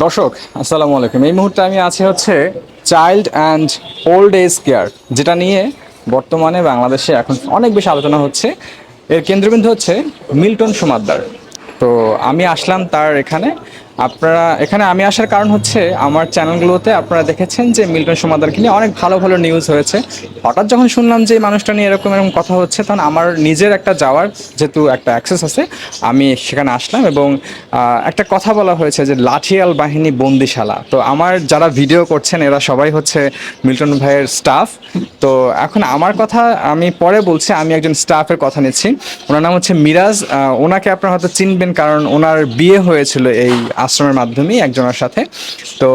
দর্শক, আসসালামু আলাইকুম। এই মুহূর্তে আমি আছি হচ্ছে child and old age care যেটা নিয়ে বর্তমানে বাংলাদেশে এখন অনেক বেশি আলোচনা হচ্ছে। এর কেন্দ্রবিন্দু হচ্ছে মিল্টন সুমাদ্দার। তো আমি আসলাম তার এখানে। আপনারা, এখানে আমি আসার কারণ হচ্ছে আমার চ্যানেলগুলোতে আপনারা দেখেছেন যে মিল্টন সুমাদারকে নিয়ে অনেক ভালো ভালো নিউজ হয়েছে। হঠাৎ যখন শুনলাম যে মানুষটা নিয়ে এরকম এরকম কথা হচ্ছে, তখন আমার নিজের একটা যাওয়ার যেহেতু একটা অ্যাক্সেস আছে, আমি সেখানে আসলাম এবং একটা কথা বলা হয়েছে যে লাঠিয়াল বাহিনী বন্দিশালা। তো আমার যারা ভিডিও করছেন, এরা সবাই হচ্ছে মিল্টন ভাইয়ের স্টাফ তো এখন আমার কথা আমি পরে বলছি, আমি একজন স্টাফের কথা নিচ্ছি। ওনার নাম হচ্ছে মিরাজ। ওনাকে আপনারা হয়তো চিনবেন, কারণ ওনার বিয়ে হয়েছিল এই আশ্রমের মাধ্যমেই একজনের সাথে। তো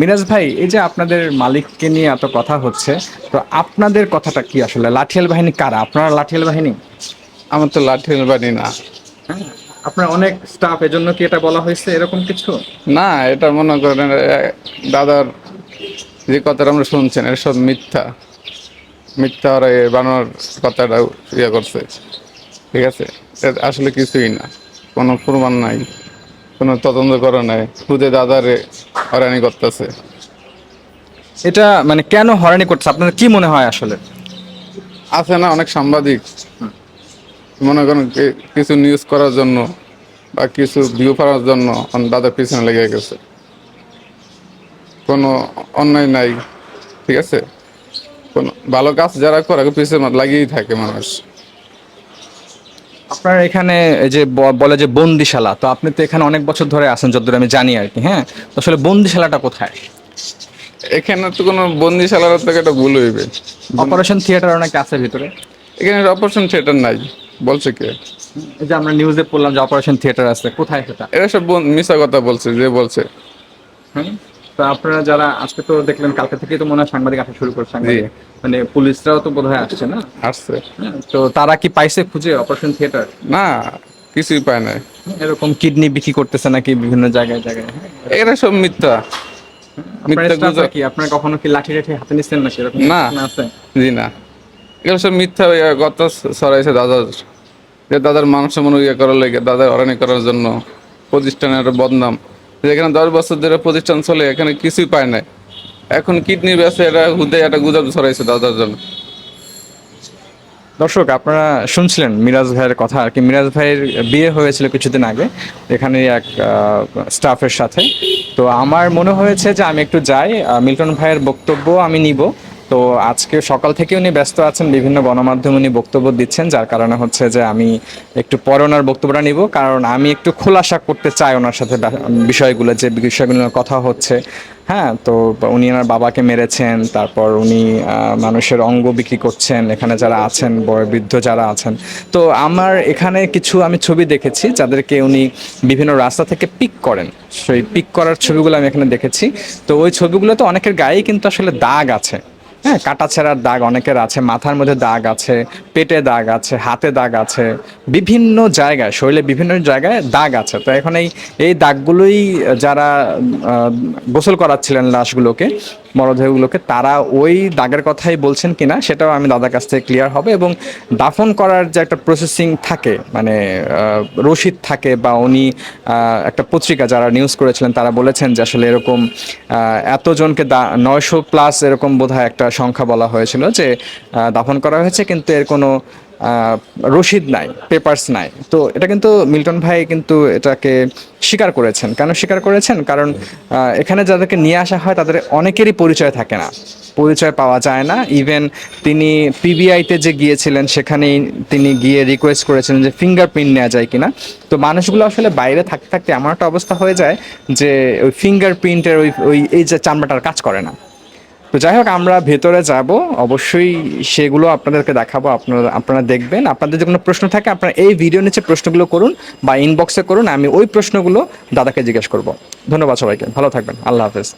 মিরাজ ভাই এই যে আপনাদের মালিককে নিয়ে এত কথা হচ্ছে তো আপনাদের কথাটা কি আসলে? লাঠিয়াল বাহিনী কারা? আপনারা লাঠিয়াল বাহিনী? আমার তো লাঠিয়াল বাহিনী না। আপনার অনেক স্টাফ এজন্য কি এটা বলা হয়েছে এরকম কিছু? না এটা মনে করেন দাদার যে কথাটা আমরা শুনছেন এটা সব মিথ্যা। মিথ্যা ওরা এ বানানোর কথাটা ইয়ে করছে। ঠিক আছে? আসলে কিছুই না। কোনো প্রমাণ নাই। কোনো তদন্ত করা নাই খুদে দাদারে হরানি করতেছে। এটা মানে কেন হয়রানি করছে আপনার কি মনে হয় আসলে? আছে না অনেক সাংবাদিক। মনে করেন কিছু নিউজ করার জন্য বা কিছু ভিউ পাওয়ার জন্য দাদার পিছনে লেগে গেছে। কোনো অন্যায় নাই ঠিক আছে? কোনো ভালো কাজ যারা করে পিছনে লাগিয়েই থাকে মানুষ। আপনার এখানে এই যে বলে যে বন্দিশালা তো আপনি তো এখানে অনেক বছর ধরে আছেন যতদূর আমি জানি আর কি হ্যাঁ? তো আসলে বন্দিশালাটা কোথায়? এখানে তো কোনো বন্দিশালার থেকে একটা ভুল হইবে। অপারেশন থিয়েটার অনেক আছে ভিতরে? এখানে অপারেশন থিয়েটার নাই বলছে কে? এই যে আমরা নিউজে পড়লাম যে অপারেশন থিয়েটার আছে কোথায় সেটা? এরা সব মিশা কথা বলছে যে বলছে। হুম? তো আপনারা যারা আজকে তো দেখলেন কালকে থেকে তো মনে হয় সাংবাদিক আসা শুরু করছে মানে পুলিশরাও তো বোধহয় আসছে না? আসছে। হ্যাঁ, তো তারা কি পাইছে খুঁজে অপারেশন থিয়েটার না কিছুই পায় নাই। এরকম কিডনি বিক্রি করতেছে নাকি বিভিন্ন জায়গায় জায়গায়? হ্যাঁ? এরা সব মিথ্যা। কি? আপনার কখনো কি লাঠি হাতে নিচ্ছেন না সেরকম না। আছে? জি না। এগুলো সব মিথ্যা কথা ছড়াইছে দাদার। যে দাদার মানুষ মনে ইয়ে করার লেগে দাদা হরানি করার জন্য প্রতিষ্ঠানের বদনাম। যেখানে দশ বছর ধরে প্রতিষ্ঠান চলে, এখানে কিছুই পায় নাই। এখন কিডনি ব্যবসা এটা হুদে একটা গুজব ছড়াইছে দাদার জন্য দর্শক, আপনারা শুনছিলেন মিরাজ ভাইয়ের কথা আর কি। মিরাজ ভাইয়ের বিয়ে হয়েছিল কিছুদিন আগে এখানে এক স্টাফের সাথে। তো আমার মনে হয়েছে যে আমি একটু যাই মিল্টন ভাইয়ের বক্তব্য আমি নিব। তো আজকে সকাল থেকে উনি ব্যস্ত আছেন, বিভিন্ন গণমাধ্যমে উনি বক্তব্য দিচ্ছেন, যার কারণে হচ্ছে যে আমি একটু পরে ওনার বক্তব্যটা নিব। কারণ আমি একটু খোলাসা করতে চাই ওনার সাথে বিষয়গুলো, যে বিষয়গুলো কথা হচ্ছে। হ্যাঁ তো উনি ওনার বাবাকে মেরেছেন, তারপর উনি মানুষের অঙ্গ বিক্রি করছেন, এখানে যারা আছেন বয় বৃদ্ধ যারা আছেন। তো আমার এখানে কিছু আমি ছবি দেখেছি, যাদেরকে উনি বিভিন্ন রাস্তা থেকে পিক করেন। সেই পিক করার ছবিগুলো আমি এখানে দেখেছি। তো ওই ছবিগুলোতে অনেকের গায়েই কিন্তু আসলে দাগ আছে। হ্যাঁ কাটা ছেঁড়ার দাগ অনেকের আছে, মাথার মধ্যে দাগ আছে, পেটে দাগ আছে, হাতে দাগ আছে, বিভিন্ন জায়গায়, শরীরে বিভিন্ন জায়গায় দাগ আছে। তো এখন এই এই দাগগুলোই যারা গোসল করাচ্ছিলেন লাশগুলোকে মরদেহগুলোকে তারা ওই দাগের কথাই বলছেন কিনা সেটাও আমি দাদার কাছ থেকে ক্লিয়ার হবে এবং দাফন করার যে একটা প্রসেসিং থাকে মানে রসিদ থাকে বা উনি একটা পত্রিকা যারা নিউজ করেছিলেন তারা বলেছেন যে আসলে এরকম এতজনকে দা- নয়শো প্লাস এরকম বোধহয় একটা সংখ্যা বলা হয়েছিল যে দাফন করা হয়েছে কিন্তু এর কোনো রসিদ নাই পেপার্স নাই। তো এটা কিন্তু মিল্টন ভাই কিন্তু এটাকে স্বীকার করেছেন। কেন স্বীকার করেছেন? কারণ এখানে যাদেরকে নিয়ে আসা হয় তাদের অনেকেরই পরিচয় থাকে না। পরিচয় পাওয়া যায় না। ইভেন তিনি পিবিআইতে যে গিয়েছিলেন, সেখানেই তিনি গিয়ে রিকোয়েস্ট করেছিলেন যে ফিঙ্গারপ্রিন্ট নেওয়া যায় কিনা। তো মানুষগুলো আসলে বাইরে থাকতে থাকতে এমন একটা অবস্থা হয়ে যায় যে ওই ফিঙ্গারপ্রিন্টের ওই ওই এই যে চামড়াটার কাজ করে না। তো যাই হোক, আমরা ভেতরে যাব। অবশ্যই সেগুলো আপনাদেরকে দেখাবো, আপনারা আপনারা দেখবেন। আপনাদের যে কোনো প্রশ্ন থাকে, আপনারা এই ভিডিও নিচে প্রশ্নগুলো করুন বা ইনবক্সে করুন, আমি ওই প্রশ্নগুলো দাদাকে জিজ্ঞেস করব। ধন্যবাদ সবাইকে, ভালো থাকবেন, আল্লাহ হাফেজ।